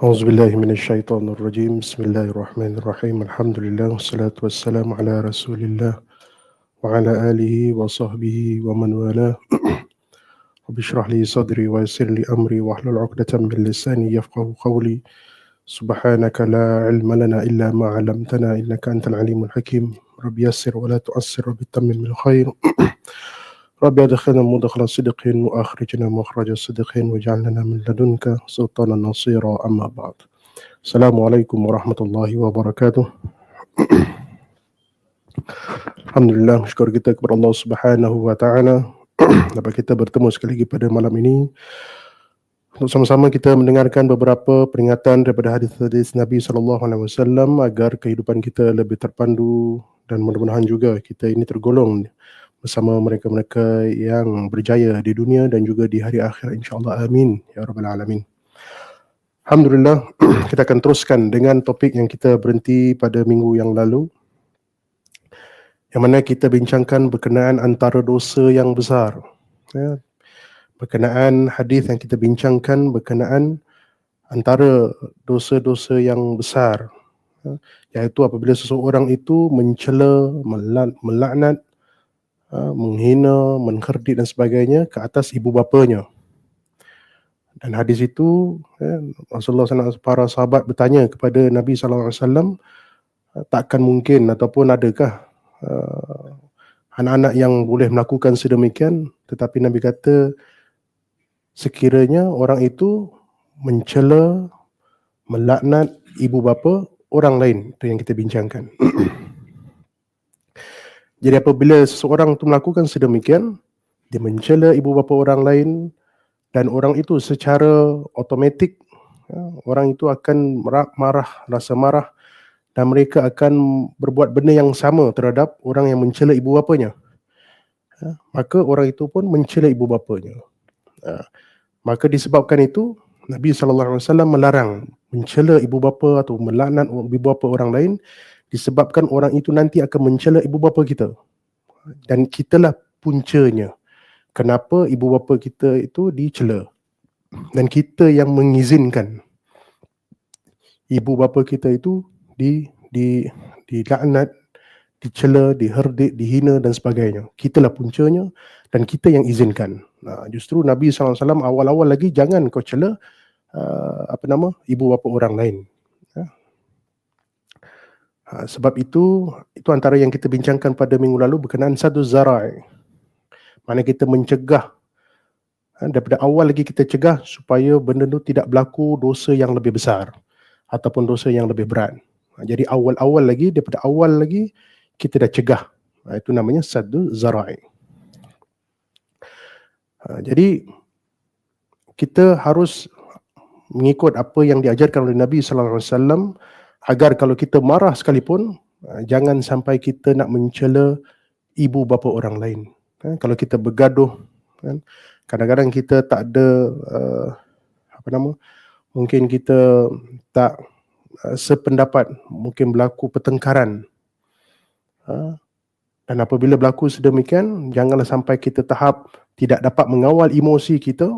أعوذ بالله من الشيطان الرجيم. بسم الله الرحمن الرحيم. الحمد لله والصلاة والسلام على رسول الله وعلى آله وصحبه ومن والاه. رب اشرح لي صدري ويسر لي أمري واحلل عقدة من لساني يفقه قولي. سبحانك لا علم لنا إلا ما علمتنا إنك أنت العليم الحكيم. رب يسر ولا تؤسر رب تمم الخير. رب أدخلنا مدخل صدق وأخرجنا مخرج صدق واجعلنا من لدنك سلطانا نصيرا أما بعد السلام عليكم ورحمة الله وبركاته Alhamdulillah, syukur kita kepada Allah Subhanahu wa taala dapat kita bertemu sekali lagi pada malam ini untuk sama-sama kita mendengarkan beberapa peringatan daripada hadis-hadis Nabi sallallahu alaihi wasallam agar kehidupan kita lebih terpandu dan mudah-mudahan juga kita ini tergolong bersama mereka-mereka yang berjaya di dunia dan juga di hari akhir insya-Allah amin ya rabbal alamin. Alhamdulillah kita akan teruskan dengan topik yang kita berhenti pada minggu yang lalu yang mana kita bincangkan berkenaan antara dosa yang besar. Ya. Berkenaan hadis yang kita bincangkan berkenaan antara dosa-dosa yang besar. Ya. Iaitu apabila seseorang itu mencela, melaknat, ya, menghina, mengkerdit dan sebagainya ke atas ibu bapanya. Dan hadis itu ya, Rasulullah SAW para sahabat bertanya kepada Nabi SAW takkan mungkin ataupun adakah uh, anak-anak yang boleh melakukan sedemikian? Tetapi Nabi kata sekiranya orang itu mencela melaknat ibu bapa orang lain. Itu yang kita bincangkan jadi apabila seseorang itu melakukan sedemikian dia mencela ibu bapa orang lain dan orang itu secara otomatik ya, orang itu akan marah rasa marah dan mereka akan berbuat benda yang sama terhadap orang yang mencela ibu bapanya. Ha, maka orang itu pun mencela ibu bapanya. Ha, maka disebabkan itu Nabi wasallam melarang mencela ibu bapa atau melaknat ibu bapa orang lain disebabkan orang itu nanti akan mencela ibu bapa kita. Dan kitalah puncanya. Kenapa ibu bapa kita itu dicela? Dan kita yang mengizinkan ibu bapa kita itu di di dilaknat, dicela, diherdik, dihina dan sebagainya. Kitalah puncanya dan kita yang izinkan. Nah, justru Nabi SAW awal-awal lagi jangan kau cela uh, apa nama ibu bapa orang lain. Ha, sebab itu itu antara yang kita bincangkan pada minggu lalu berkenaan satu zarai. Mana kita mencegah ha, daripada awal lagi kita cegah supaya benda itu tidak berlaku dosa yang lebih besar ataupun dosa yang lebih berat. Ha, jadi awal-awal lagi daripada awal lagi kita dah cegah. Ha, itu namanya sadu zarai. Ha, jadi kita harus mengikut apa yang diajarkan oleh Nabi sallallahu alaihi wasallam agar kalau kita marah sekalipun jangan sampai kita nak mencela ibu bapa orang lain. Kalau kita bergaduh kan kadang-kadang kita tak ada uh, apa nama mungkin kita tak sependapat mungkin berlaku pertengkaran. Uh, dan apabila berlaku sedemikian janganlah sampai kita tahap tidak dapat mengawal emosi kita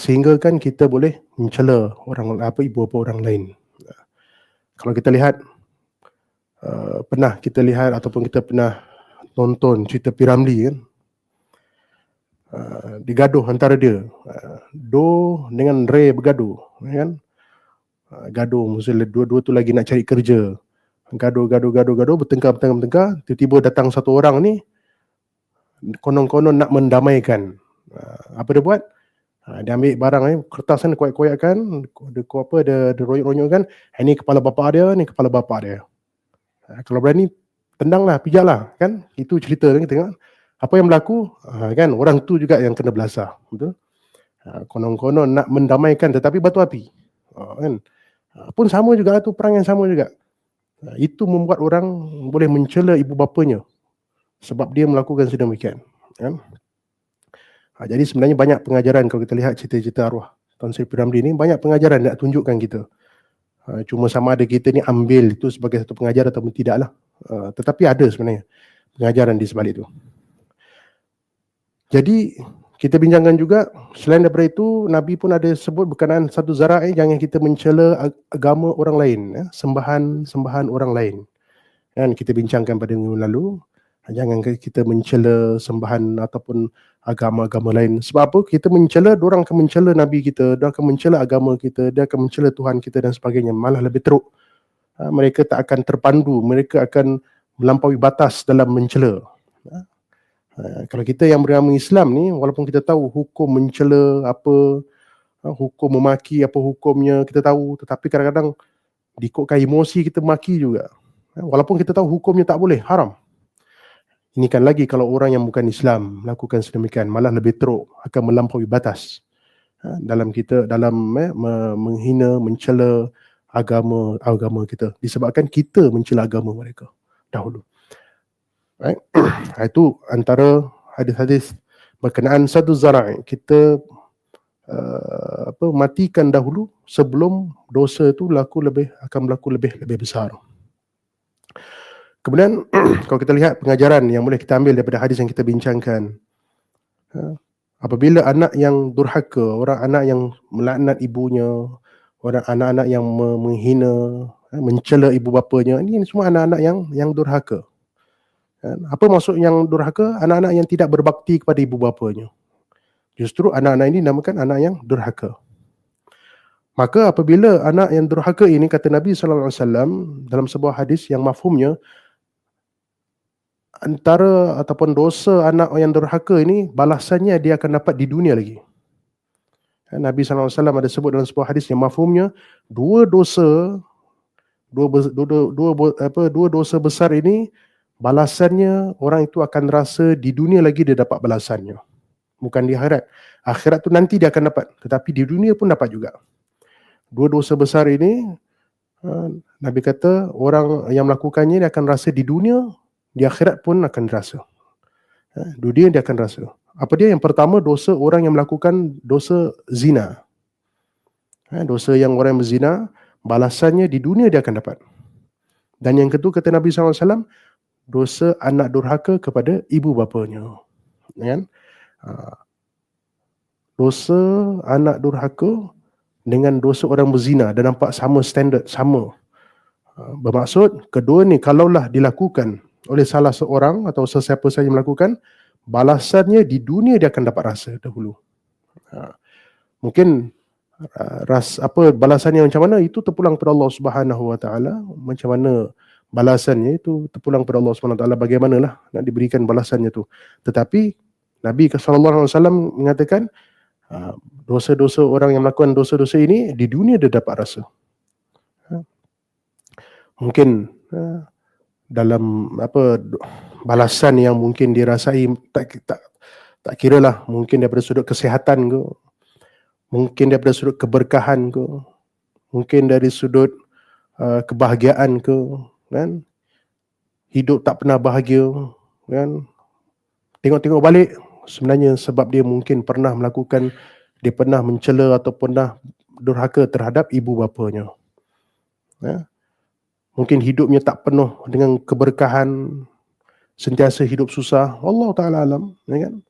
sehingga kan kita boleh mencela orang apa ibu bapa orang lain kalau kita lihat uh, pernah kita lihat ataupun kita pernah nonton cerita Piramli kan? Uh, digaduh antara dia uh, Do dengan Ray bergaduh kan? Ah, gaduh mesti dua-dua tu lagi nak cari kerja. Gaduh gaduh gaduh gaduh bertengkar bertengkar bertengkar. Tiba-tiba datang satu orang ni konon-konon nak mendamaikan. Ah, apa dia buat ah, dia ambil barang ni kertas ni koyak-koyakkan ada apa ada, ada royok-royok kan ini kepala bapa dia ni kepala bapa dia kalau berani tendanglah pijaklah kan itu cerita ni tengok apa yang berlaku kan orang tu juga yang kena belasah betul konon-konon nak mendamaikan tetapi batu api kan Ha, pun sama juga tu perang yang sama juga. Ha, itu membuat orang boleh mencela ibu bapanya sebab dia melakukan sedemikian. Kan? Ha, jadi sebenarnya banyak pengajaran kalau kita lihat cerita-cerita arwah Tuan Sri Piramli ni banyak pengajaran nak tunjukkan kita. Ha, cuma sama ada kita ni ambil itu sebagai satu pengajaran atau tidak lah. Ha, tetapi ada sebenarnya pengajaran di sebalik itu. Jadi kita bincangkan juga selain daripada itu Nabi pun ada sebut berkenaan satu zara'i jangan kita mencela agama orang lain ya, sembahan sembahan orang lain kan kita bincangkan pada minggu lalu jangan kita mencela sembahan ataupun agama-agama lain. Sebab apa? Kita mencela orang akan mencela nabi kita dia akan mencela agama kita dia akan mencela Tuhan kita dan sebagainya. Malah lebih teruk. Ha, mereka tak akan terpandu mereka akan melampaui batas dalam mencela. Ha, Ha, kalau kita yang beragama Islam ni walaupun kita tahu hukum mencela apa ha, hukum memaki apa hukumnya kita tahu. Tetapi kadang-kadang dikotkan emosi kita maki juga. Ha, walaupun kita tahu hukumnya tak boleh haram ini kan lagi kalau orang yang bukan Islam melakukan sedemikian malah lebih teruk akan melampaui batas ha, dalam kita dalam eh, menghina mencela agama agama kita disebabkan kita mencela agama mereka dahulu Right? Itu antara hadis-hadis berkenaan satu zara' kita uh, apa matikan dahulu sebelum dosa itu laku lebih akan berlaku lebih lebih besar. Kemudian kalau kita lihat pengajaran yang boleh kita ambil daripada hadis yang kita bincangkan. Uh, apabila anak yang durhaka, orang anak yang melaknat ibunya, orang anak-anak yang menghina, uh, mencela ibu bapanya, ini semua anak-anak yang yang durhaka. Kan? Apa maksud yang durhaka? Anak-anak yang tidak berbakti kepada ibu bapanya. Justru anak-anak ini namakan anak yang durhaka. Maka apabila anak yang durhaka ini kata Nabi sallallahu alaihi wasallam dalam sebuah hadis yang mafhumnya antara ataupun dosa anak yang durhaka ini balasannya dia akan dapat di dunia lagi. Kan? Nabi wasallam ada sebut dalam sebuah hadis yang mafhumnya dua dosa dua dua, dua, dua apa dua dosa besar ini balasannya orang itu akan rasa di dunia lagi dia dapat balasannya bukan di akhirat akhirat tu nanti dia akan dapat tetapi di dunia pun dapat juga dua dosa besar ini ha, Nabi kata orang yang melakukannya dia akan rasa di dunia di akhirat pun akan rasa ha, dunia dia akan rasa apa dia yang pertama dosa orang yang melakukan dosa zina ha, dosa yang orang yang berzina balasannya di dunia dia akan dapat dan yang kedua kata Nabi SAW dosa anak durhaka kepada ibu bapanya. Kan? Ha. Dosa anak durhaka dengan dosa orang berzina dan nampak sama standard, sama. Ha. Bermaksud kedua ni kalaulah dilakukan oleh salah seorang atau sesiapa saja melakukan, balasannya di dunia dia akan dapat rasa dahulu. Ha. Mungkin ras apa balasannya macam mana itu terpulang kepada Allah Subhanahu Wa Taala macam mana balasannya itu terpulang kepada Allah SWT bagaimanalah nak diberikan balasannya tu tetapi Nabi SAW mengatakan ah, dosa-dosa orang yang melakukan dosa-dosa ini di dunia dia dapat rasa ha. mungkin ha, dalam apa balasan yang mungkin dirasai tak tak tak kira lah mungkin daripada sudut kesihatan ke mungkin daripada sudut keberkahan ke mungkin dari sudut uh, kebahagiaan ke kan? Hidup tak pernah bahagia kan? Tengok-tengok balik sebenarnya sebab dia mungkin pernah melakukan dia pernah mencela atau pernah durhaka terhadap ibu bapanya. Ya mungkin hidupnya tak penuh dengan keberkahan sentiasa hidup susah. Allah taala alam ya kan?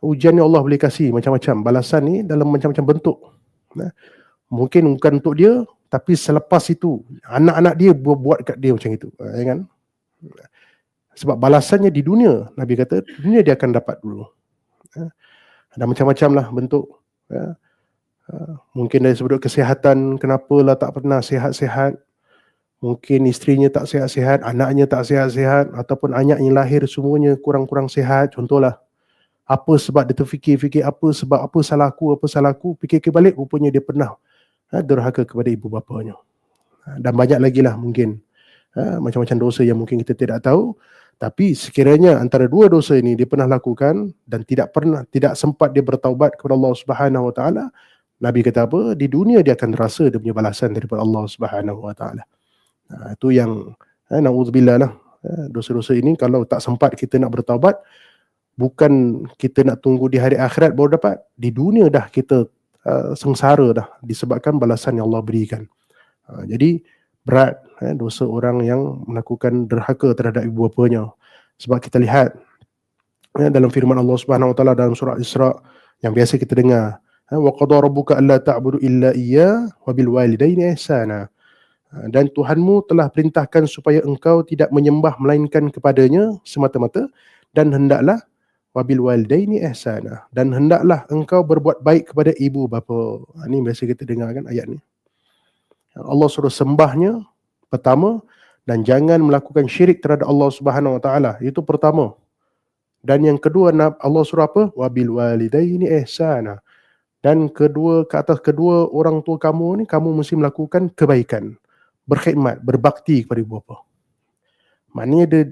Ujian ni Allah boleh kasih macam-macam. Balasan ni dalam macam-macam bentuk. Ya. mungkin bukan untuk dia tapi selepas itu anak-anak dia buat, buat kat dia macam itu. Ya kan? Sebab balasannya di dunia Nabi kata dunia dia akan dapat dulu. Ya. ada macam-macam lah bentuk. Ya. Ha, mungkin dari sudut kesihatan kenapalah tak pernah sihat-sihat mungkin isterinya tak sihat-sihat anaknya tak sihat-sihat ataupun anak yang lahir semuanya kurang-kurang sihat contohlah apa sebab dia terfikir-fikir apa sebab apa salahku apa salahku fikir-fikir balik rupanya dia pernah ha, derhaka kepada ibu bapanya. Ha, dan banyak lagi lah mungkin ha, macam-macam dosa yang mungkin kita tidak tahu. Tapi sekiranya antara dua dosa ini dia pernah lakukan dan tidak pernah tidak sempat dia bertaubat kepada Allah Subhanahu Wa Taala, Nabi kata apa? Di dunia dia akan rasa dia punya balasan daripada Allah Subhanahu Wa Taala. Ha, itu yang ha, naudzubillah lah. Ha, dosa-dosa ini kalau tak sempat kita nak bertaubat, bukan kita nak tunggu di hari akhirat baru dapat. Di dunia dah kita Uh, sengsara dah disebabkan balasan yang Allah berikan. Uh, jadi berat eh, dosa orang yang melakukan derhaka terhadap ibu bapanya. Sebab kita lihat eh, dalam firman Allah Subhanahu Wa Taala dalam surah Isra yang biasa kita dengar ha, wa qada rabbuka alla ta'budu illa iyya wa bil walidaini ihsana dan Tuhanmu telah perintahkan supaya engkau tidak menyembah melainkan kepadanya semata-mata dan hendaklah wabil walidaini ihsana dan hendaklah engkau berbuat baik kepada ibu bapa. Ini biasa kita dengar kan ayat ni. Allah suruh sembahnya pertama dan jangan melakukan syirik terhadap Allah Subhanahu Wa Taala. Itu pertama. Dan yang kedua Allah suruh apa? Wabil walidaini ihsana. Dan kedua ke atas kedua orang tua kamu ni kamu mesti melakukan kebaikan, berkhidmat, berbakti kepada ibu bapa. Maknanya dia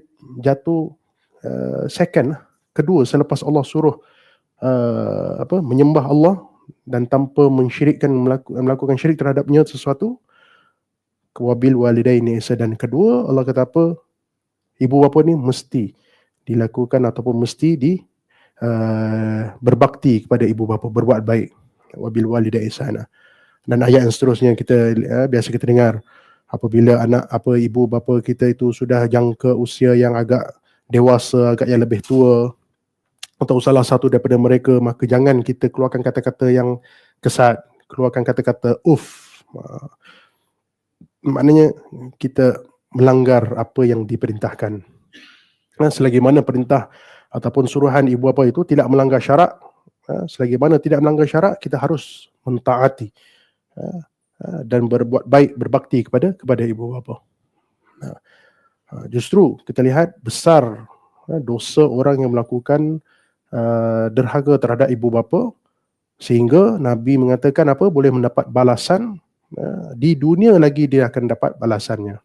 jatuh uh, second lah. kedua selepas Allah suruh uh, apa menyembah Allah dan tanpa mensyirikkan melakukan syirik terhadapnya sesuatu wabil walidaini ihsan. Dan kedua Allah kata apa? Ibu bapa ni mesti dilakukan ataupun mesti di uh, berbakti kepada ibu bapa berbuat baik. Wabil walidaini ihsan. Dan ayat yang seterusnya kita uh, biasa kita dengar apabila anak apa ibu bapa kita itu sudah jangka usia yang agak dewasa agak yang lebih tua atau salah satu daripada mereka maka jangan kita keluarkan kata-kata yang kesat. Keluarkan kata-kata uff. Maknanya kita melanggar apa yang diperintahkan. Selagi mana perintah ataupun suruhan ibu bapa itu tidak melanggar syarak, selagi mana tidak melanggar syarak, kita harus mentaati dan berbuat baik, berbakti kepada kepada ibu bapa. Justru kita lihat besar dosa orang yang melakukan derhaga terhadap ibu bapa sehingga Nabi mengatakan apa boleh mendapat balasan Ya, di dunia lagi dia akan dapat balasannya.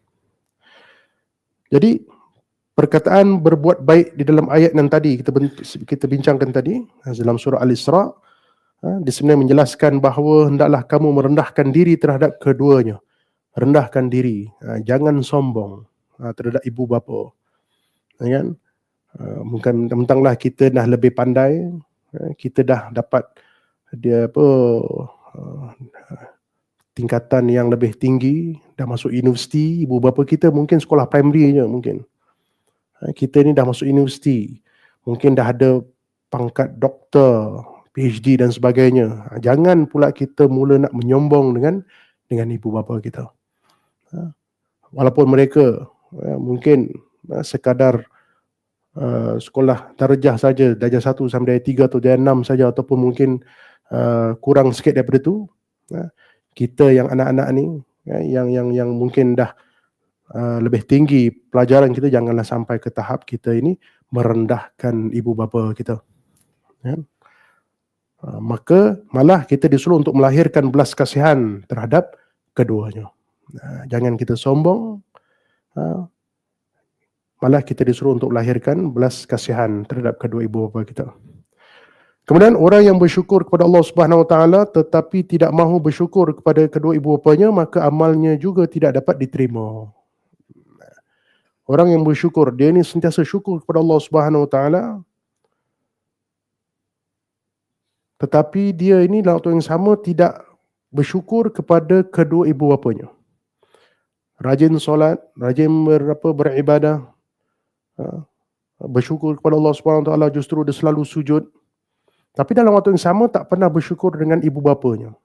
Jadi perkataan berbuat baik di dalam ayat yang tadi kita kita bincangkan tadi dalam surah Al-Isra ha, di sini menjelaskan bahawa hendaklah kamu merendahkan diri terhadap keduanya. Rendahkan diri, ha, jangan sombong ha, terhadap ibu bapa. Kan? Mungkin mentanglah kita dah lebih pandai, kita dah dapat dia apa tingkatan yang lebih tinggi dah masuk universiti ibu bapa kita mungkin sekolah primary je mungkin kita ni dah masuk universiti mungkin dah ada pangkat doktor PhD dan sebagainya. Ha, jangan pula kita mula nak menyombong dengan dengan ibu bapa kita. Ha, walaupun mereka mungkin sekadar uh, sekolah darjah saja darjah satu sampai darjah tiga atau darjah enam saja ataupun mungkin uh, kurang sikit daripada itu kita yang anak-anak ni ya, yang yang yang mungkin dah uh, lebih tinggi pelajaran kita janganlah sampai ke tahap kita ini merendahkan ibu bapa kita. Ya. uh, maka malah kita disuruh untuk melahirkan belas kasihan terhadap keduanya. Uh, jangan kita sombong. Uh, malah kita disuruh untuk melahirkan belas kasihan terhadap kedua ibu bapa kita. Kemudian orang yang bersyukur kepada Allah Subhanahu Wa Taala tetapi tidak mahu bersyukur kepada kedua ibu bapanya maka amalnya juga tidak dapat diterima. Orang yang bersyukur dia ini sentiasa syukur kepada Allah Subhanahu Wa Taala tetapi dia ini dalam waktu yang sama tidak bersyukur kepada kedua ibu bapanya. Rajin solat, rajin berapa beribadah, ha, bersyukur kepada Allah Subhanahu Taala justru dia selalu sujud. Tapi dalam waktu yang sama tak pernah bersyukur dengan ibu bapanya.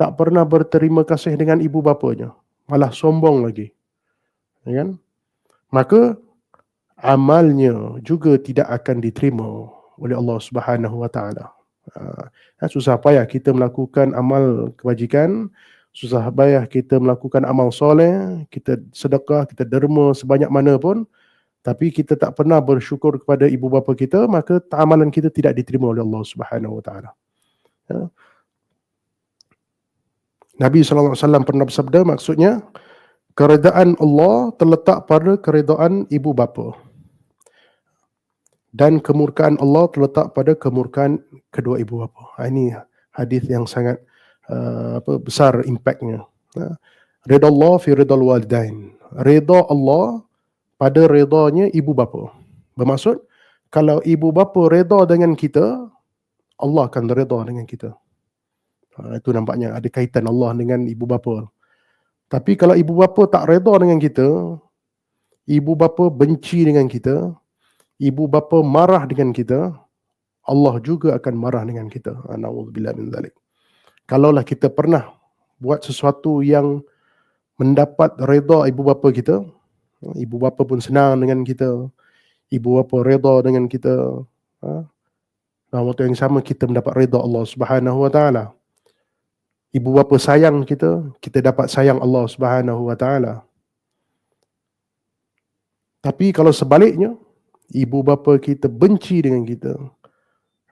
Tak pernah berterima kasih dengan ibu bapanya. Malah sombong lagi. Ya kan? Maka amalnya juga tidak akan diterima oleh Allah Subhanahu Wa Taala. Ha, susah payah kita melakukan amal kebajikan, susah payah kita melakukan amal soleh, kita sedekah, kita derma sebanyak mana pun, tapi kita tak pernah bersyukur kepada ibu bapa kita maka amalan kita tidak diterima oleh Allah Subhanahu wa taala ya. Nabi wasallam pernah bersabda maksudnya keredaan Allah terletak pada keredaan ibu bapa dan kemurkaan Allah terletak pada kemurkaan kedua ibu bapa. Ha, ini hadis yang sangat uh, apa besar impaknya. Uh, Ridha Allah fi ridha walidain. Ridha Allah pada redanya ibu bapa. Bermaksud, kalau ibu bapa reda dengan kita, Allah akan reda dengan kita. Ha, itu nampaknya ada kaitan Allah dengan ibu bapa. Tapi kalau ibu bapa tak reda dengan kita, ibu bapa benci dengan kita, ibu bapa marah dengan kita, Allah juga akan marah dengan kita. Ha, Nauzubillah min zalik. Kalaulah kita pernah buat sesuatu yang mendapat redha ibu bapa kita, ha, ibu bapa pun senang dengan kita, ibu bapa redha dengan kita, ha, dalam waktu yang sama kita mendapat redha Allah Subhanahu wa taala. Ibu bapa sayang kita, kita dapat sayang Allah Subhanahu wa taala. Tapi kalau sebaliknya, ibu bapa kita benci dengan kita,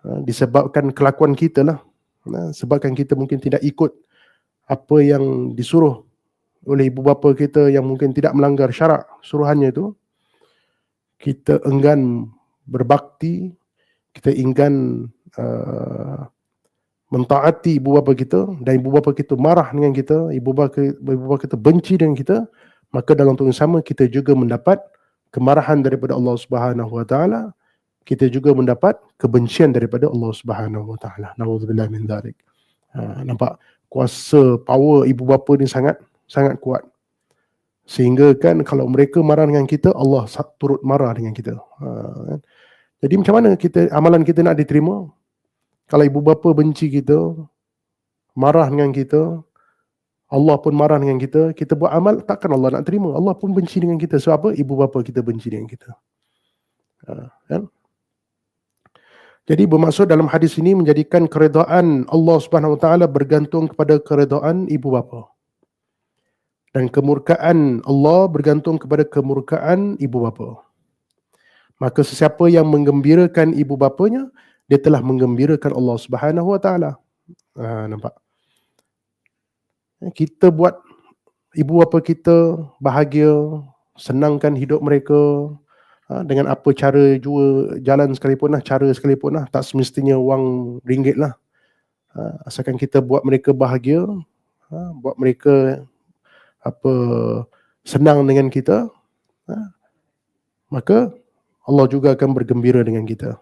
ha, disebabkan kelakuan kita lah, ha, sebabkan kita mungkin tidak ikut apa yang disuruh oleh ibu bapa kita yang mungkin tidak melanggar syarak suruhannya itu, kita enggan berbakti, kita enggan uh, mentaati ibu bapa kita dan ibu bapa kita marah dengan kita, ibu bapa, ibu bapa kita benci dengan kita, maka dalam waktu yang sama kita juga mendapat kemarahan daripada Allah Subhanahu wa taala kita juga mendapat kebencian daripada Allah Subhanahu wa taala. Naudzubillah min dzalik ha, nampak kuasa power ibu bapa ni sangat sangat kuat. Sehingga kan kalau mereka marah dengan kita Allah turut marah dengan kita. Ha, kan? jadi macam mana kita amalan kita nak diterima? Kalau ibu bapa benci kita marah dengan kita Allah pun marah dengan kita, kita buat amal takkan Allah nak terima. Allah pun benci dengan kita. Sebab apa? Ibu bapa kita benci dengan kita. Ha, kan? Jadi bermaksud dalam hadis ini menjadikan keredaan Allah Subhanahu Wa Taala bergantung kepada keredaan ibu bapa. Dan kemurkaan Allah bergantung kepada kemurkaan ibu bapa. Maka sesiapa yang menggembirakan ibu bapanya, dia telah menggembirakan Allah Subhanahu Wa Taala. Ha, nampak? Kita buat ibu bapa kita bahagia, senangkan hidup mereka ha, dengan apa cara jua jalan sekalipun lah, cara sekalipun lah, tak semestinya wang ringgit lah. Ha, asalkan kita buat mereka bahagia, ha, buat mereka apa senang dengan kita, maka Allah juga akan bergembira dengan kita.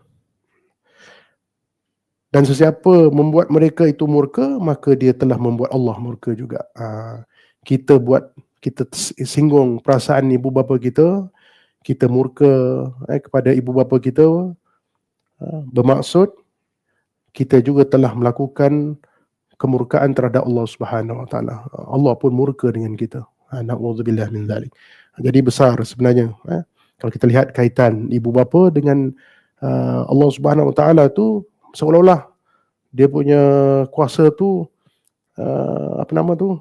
Dan sesiapa membuat mereka itu murka, maka dia telah membuat Allah murka juga. Ha, kita buat, kita singgung perasaan ibu bapa kita, kita murka eh, kepada ibu bapa kita, ha, bermaksud kita juga telah melakukan kemurkaan terhadap Allah Subhanahu Wa Taala. Allah pun murka dengan kita. Ha, Na'udzubillah min zalik. Jadi besar sebenarnya. Eh. Kalau kita lihat kaitan ibu bapa dengan uh, Allah Subhanahu Wa Taala tu seolah-olah dia punya kuasa tu uh, apa nama tu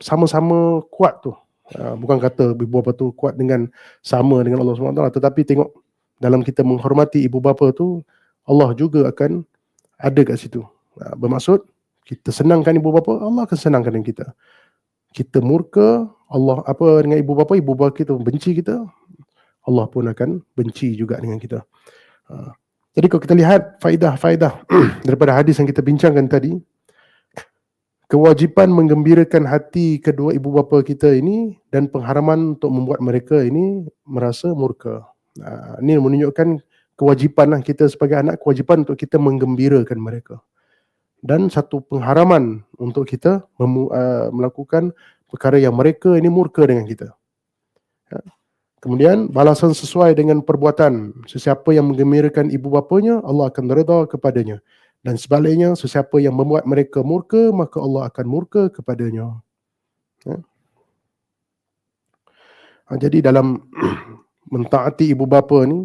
sama-sama kuat tu. Uh, bukan kata ibu bapa tu kuat dengan sama dengan Allah SWT tetapi tengok dalam kita menghormati ibu bapa tu Allah juga akan ada kat situ. Uh, bermaksud kita senangkan ibu bapa Allah akan senangkan dengan kita. Kita murka Allah apa dengan ibu bapa? Ibu bapa kita benci kita Allah pun akan benci juga dengan kita. Uh, jadi kalau kita lihat faedah-faedah daripada hadis yang kita bincangkan tadi, kewajipan menggembirakan hati kedua ibu bapa kita ini dan pengharaman untuk membuat mereka ini merasa murka. Ini menunjukkan kewajipan lah kita sebagai anak, kewajipan untuk kita menggembirakan mereka. Dan satu pengharaman untuk kita uh, melakukan perkara yang mereka ini murka dengan kita. Ya. Kemudian balasan sesuai dengan perbuatan. Sesiapa yang menggembirakan ibu bapanya, Allah akan redha kepadanya. Dan sebaliknya, sesiapa yang membuat mereka murka, maka Allah akan murka kepadanya. Ya. Ha, jadi dalam mentaati ibu bapa ni,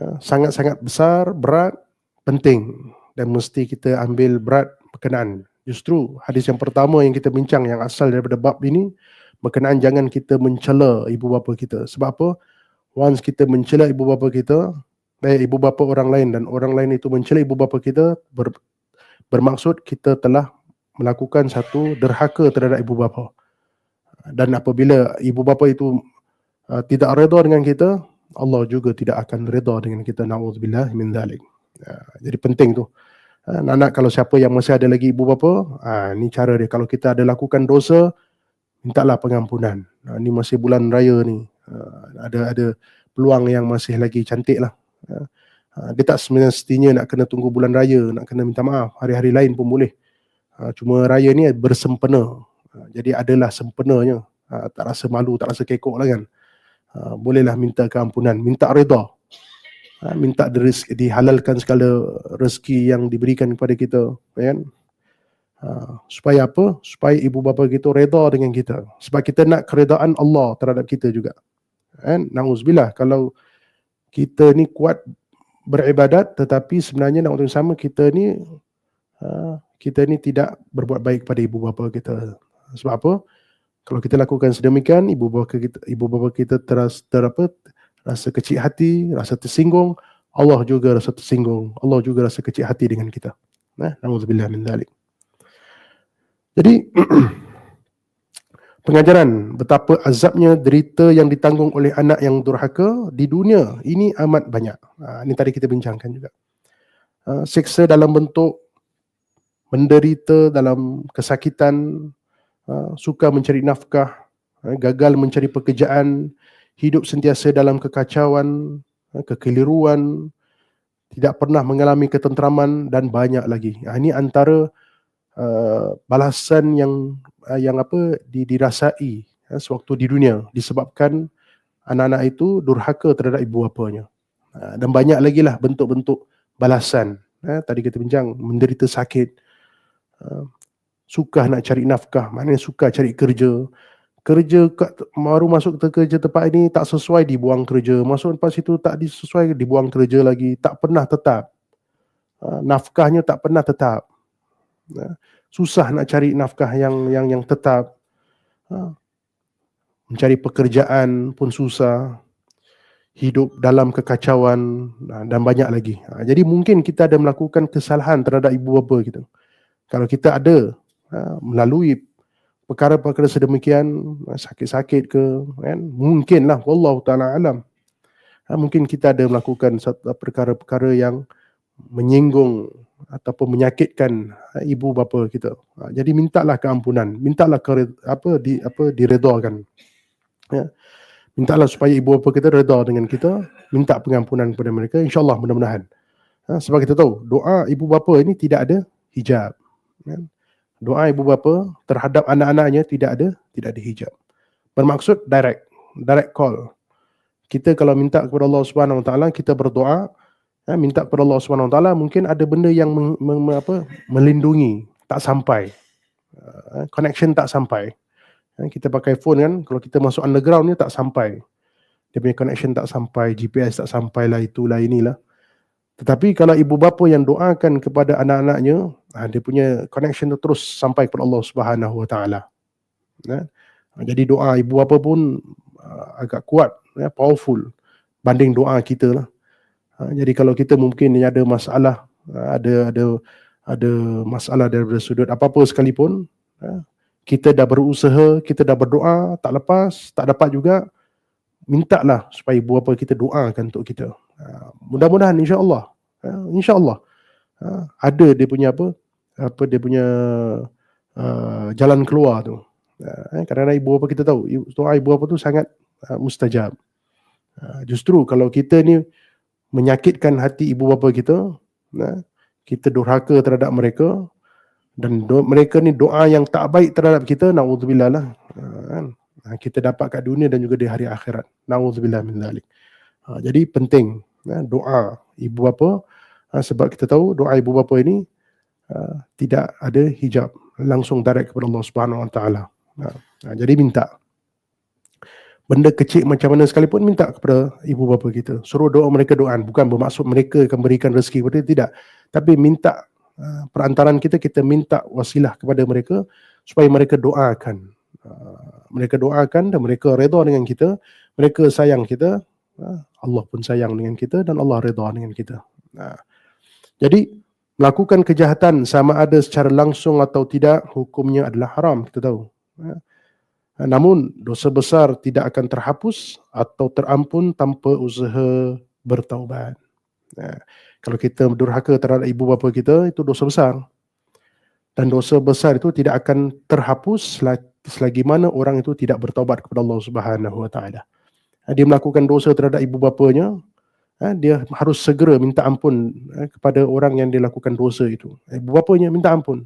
ha, sangat-sangat besar, berat, penting. Dan mesti kita ambil berat berkenaan. Justru hadis yang pertama yang kita bincang yang asal daripada bab ini, berkenaan jangan kita mencela ibu bapa kita. Sebab apa? Once kita mencela ibu bapa kita, eh, ibu bapa orang lain dan orang lain itu mencela ibu bapa kita, ber, bermaksud kita telah melakukan satu derhaka terhadap ibu bapa. Dan apabila ibu bapa itu uh, tidak redha dengan kita, Allah juga tidak akan redha dengan kita. Nauzubillah min dzalik. Uh, jadi penting tu. Uh, nak kalau siapa yang masih ada lagi ibu bapa, uh, ni cara dia. Kalau kita ada lakukan dosa, mintalah pengampunan. Ha, ini masih bulan raya ni. Ha, ada ada peluang yang masih lagi cantik lah. Ha, ha dia tak semestinya nak kena tunggu bulan raya, nak kena minta maaf. Hari-hari lain pun boleh. Ha, cuma raya ni bersempena. Ha, jadi adalah sempenanya. Ha, tak rasa malu, tak rasa kekok lah kan. Ha, bolehlah minta keampunan, minta reda. Ha, minta dihalalkan segala rezeki yang diberikan kepada kita. Kan? Ha, supaya apa? Supaya ibu bapa kita reda dengan kita. Sebab kita nak keredaan Allah terhadap kita juga. Kan? Nauzubillah kalau kita ni kuat beribadat tetapi sebenarnya nak sama kita ni ha, kita ni tidak berbuat baik pada ibu bapa kita. Sebab apa? Kalau kita lakukan sedemikian, ibu bapa kita ibu bapa kita teras ter apa? rasa kecil hati, rasa tersinggung, Allah juga rasa tersinggung, Allah juga rasa kecil hati dengan kita. Nah, nauzubillah min dzalik. Jadi pengajaran betapa azabnya derita yang ditanggung oleh anak yang durhaka di dunia ini amat banyak. Ha, ini tadi kita bincangkan juga. Ha, seksa dalam bentuk menderita dalam kesakitan, ha, suka mencari nafkah, ha, gagal mencari pekerjaan, hidup sentiasa dalam kekacauan, ha, kekeliruan, tidak pernah mengalami ketenteraman dan banyak lagi. Ha, ini antara uh, balasan yang uh, yang apa dirasai uh, sewaktu di dunia. Disebabkan anak-anak itu durhaka terhadap ibu bapanya. Uh, dan banyak lagi lah bentuk-bentuk balasan. Uh, tadi kita bincang menderita sakit, uh, suka nak cari nafkah, maknanya suka cari kerja, kerja kat, baru masuk ke kerja tempat ini tak sesuai dibuang kerja. Masuk tempat situ tak sesuai dibuang kerja lagi. Tak pernah tetap. Uh, nafkahnya tak pernah tetap susah nak cari nafkah yang yang yang tetap. Uh, mencari pekerjaan pun susah. Hidup dalam kekacauan. Uh, dan banyak lagi. Uh, jadi mungkin kita ada melakukan kesalahan terhadap ibu bapa kita. Kalau kita ada melalui perkara-perkara sedemikian sakit-sakit ke kan mungkinlah wallahu taala alam. Ha, mungkin kita ada melakukan perkara-perkara yang menyinggung ataupun menyakitkan ha, ibu bapa kita. Ha, jadi mintalah keampunan mintalah ke, apa di apa diredakan. Ya. Mintalah supaya ibu bapa kita reda dengan kita minta pengampunan kepada mereka insyaallah mudah-mudahan. Ha, sebab kita tahu doa ibu bapa ini tidak ada hijab. Ya. Doa ibu bapa terhadap anak-anaknya tidak ada tidak ada hijab. Bermaksud direct, direct call. Kita kalau minta kepada Allah Subhanahu Wa Taala kita berdoa, ya, minta kepada Allah Subhanahu Wa Taala mungkin ada benda yang meng, meng, apa, melindungi tak sampai. Uh, connection tak sampai. Ya, kita pakai phone kan, kalau kita masuk underground ni tak sampai. Dia punya connection tak sampai, GPS tak sampai lah itulah inilah. Tetapi kalau ibu bapa yang doakan kepada anak-anaknya, ha, dia punya connection tu terus sampai kepada Allah Subhanahu Wa Taala. Ha, jadi doa ibu bapa pun uh, agak kuat, ya, powerful banding doa kita lah. Ha, jadi kalau kita mungkin ada masalah, ada ada ada masalah dari sudut apa-apa sekalipun, ya, kita dah berusaha, kita dah berdoa, tak lepas, tak dapat juga, mintalah supaya ibu bapa kita doakan untuk kita. Ha, mudah-mudahan insya-Allah ha, insya-Allah ha, ada dia punya apa apa dia punya jalan keluar tu. Uh, kadang-kadang ibu bapa kita tahu doa ibu bapa tu sangat mustajab. Justru kalau kita ni menyakitkan hati ibu bapa kita, uh, kita durhaka terhadap mereka dan do- mereka ni doa yang tak baik terhadap kita, naudzubillah lah. Uh, kita dapat kat dunia dan juga di hari akhirat. Naudzubillah min zalik. Uh, jadi penting ya, doa ibu bapa ha, sebab kita tahu doa ibu bapa ini uh, tidak ada hijab langsung direct kepada Allah Subhanahu Wa Taala. Ha, ha, jadi minta benda kecil macam mana sekalipun minta kepada ibu bapa kita. Suruh doa mereka doaan bukan bermaksud mereka akan berikan rezeki kepada kita tidak. Tapi minta uh, perantaran kita kita minta wasilah kepada mereka supaya mereka doakan. Uh, mereka doakan dan mereka redha dengan kita, mereka sayang kita, Allah pun sayang dengan kita dan Allah redha dengan kita. Jadi melakukan kejahatan sama ada secara langsung atau tidak hukumnya adalah haram kita tahu. Namun dosa besar tidak akan terhapus atau terampun tanpa usaha bertaubat. Nah, kalau kita durhaka terhadap ibu bapa kita itu dosa besar. Dan dosa besar itu tidak akan terhapus selagi mana orang itu tidak bertaubat kepada Allah Subhanahu wa taala. Ha, dia melakukan dosa terhadap ibu bapanya, ha, dia harus segera minta ampun kepada orang yang dia lakukan dosa itu. Ibu bapanya minta ampun.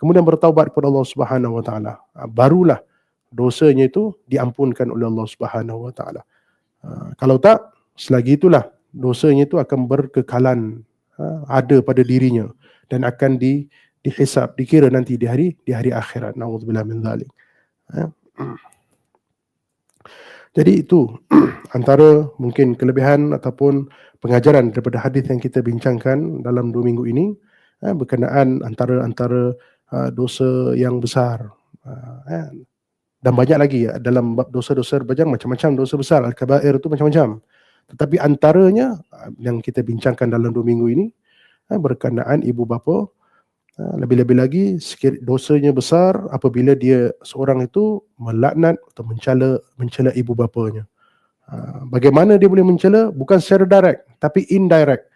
Kemudian bertaubat kepada Allah Subhanahu wa taala. Barulah dosanya itu diampunkan oleh Allah Subhanahu wa taala. Kalau tak, selagi itulah dosanya itu akan berkekalan ha, ada pada dirinya dan akan di dihisap dikira nanti di hari di hari akhirat naudzubillah min zalik ha. jadi itu antara mungkin kelebihan ataupun pengajaran daripada hadis yang kita bincangkan dalam dua minggu ini ha, berkenaan antara antara uh, dosa yang besar uh, dan banyak lagi dalam dosa-dosa bajang macam-macam dosa besar al-kabair itu macam-macam. Tetapi antaranya uh, yang kita bincangkan dalam dua minggu ini uh, berkenaan ibu bapa uh, lebih-lebih lagi dosanya besar apabila dia seorang itu melaknat atau mencela mencela ibu bapanya. Bagaimana dia boleh mencela? Bukan secara direct tapi indirect.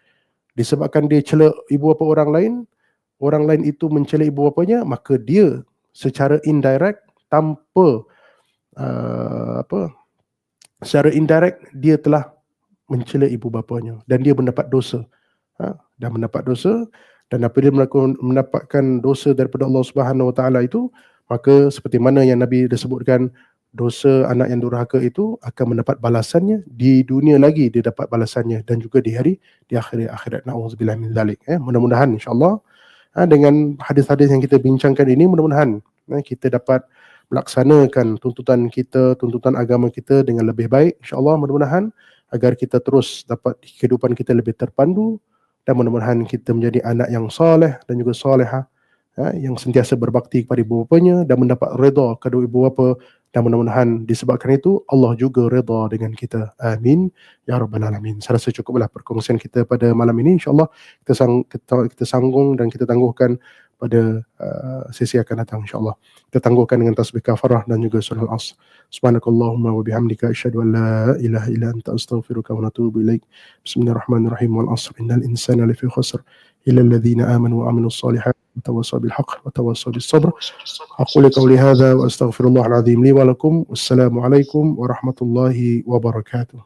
Disebabkan dia cela ibu bapa orang lain orang lain itu mencela ibu bapanya maka dia secara indirect tanpa uh, apa secara indirect dia telah mencela ibu bapanya dan dia mendapat dosa. Ha? dan mendapat dosa dan apabila dia mendapatkan dosa daripada Allah Subhanahu Wa Taala itu maka seperti mana yang Nabi disebutkan dosa anak yang durhaka itu akan mendapat balasannya di dunia lagi dia dapat balasannya dan juga di hari di akhirat akhirat. Naudzubillah min zalik eh. Mudah-mudahan insyaallah. Ha, dengan hadis-hadis yang kita bincangkan ini mudah-mudahan eh, kita dapat melaksanakan tuntutan kita, tuntutan agama kita dengan lebih baik. InsyaAllah mudah-mudahan agar kita terus dapat kehidupan kita lebih terpandu dan mudah-mudahan kita menjadi anak yang soleh dan juga soleha ya, yang sentiasa berbakti kepada ibu bapanya dan mendapat redha kedua ibu bapa dan mudah-mudahan disebabkan itu Allah juga redha dengan kita. Amin. Ya Rabbal Alamin. Saya rasa cukuplah perkongsian kita pada malam ini. InsyaAllah kita, sang, kita, kita sanggung dan kita tangguhkan pada uh, sesi akan datang insyaallah. Kita tangguhkan dengan tasbih kafarah dan juga surah al-as. Subhanakallahumma wa bihamdika asyhadu an la ilaha illa anta astaghfiruka wa atubu ilaik. Bismillahirrahmanirrahim. Wal 'asr innal insana lafi khusr illa alladhina amanu wa 'amilus solihat وتواصوا بالحق وتواصوا بالصبر أقول قولي هذا وأستغفر الله العظيم لي ولكم والسلام عليكم ورحمة الله وبركاته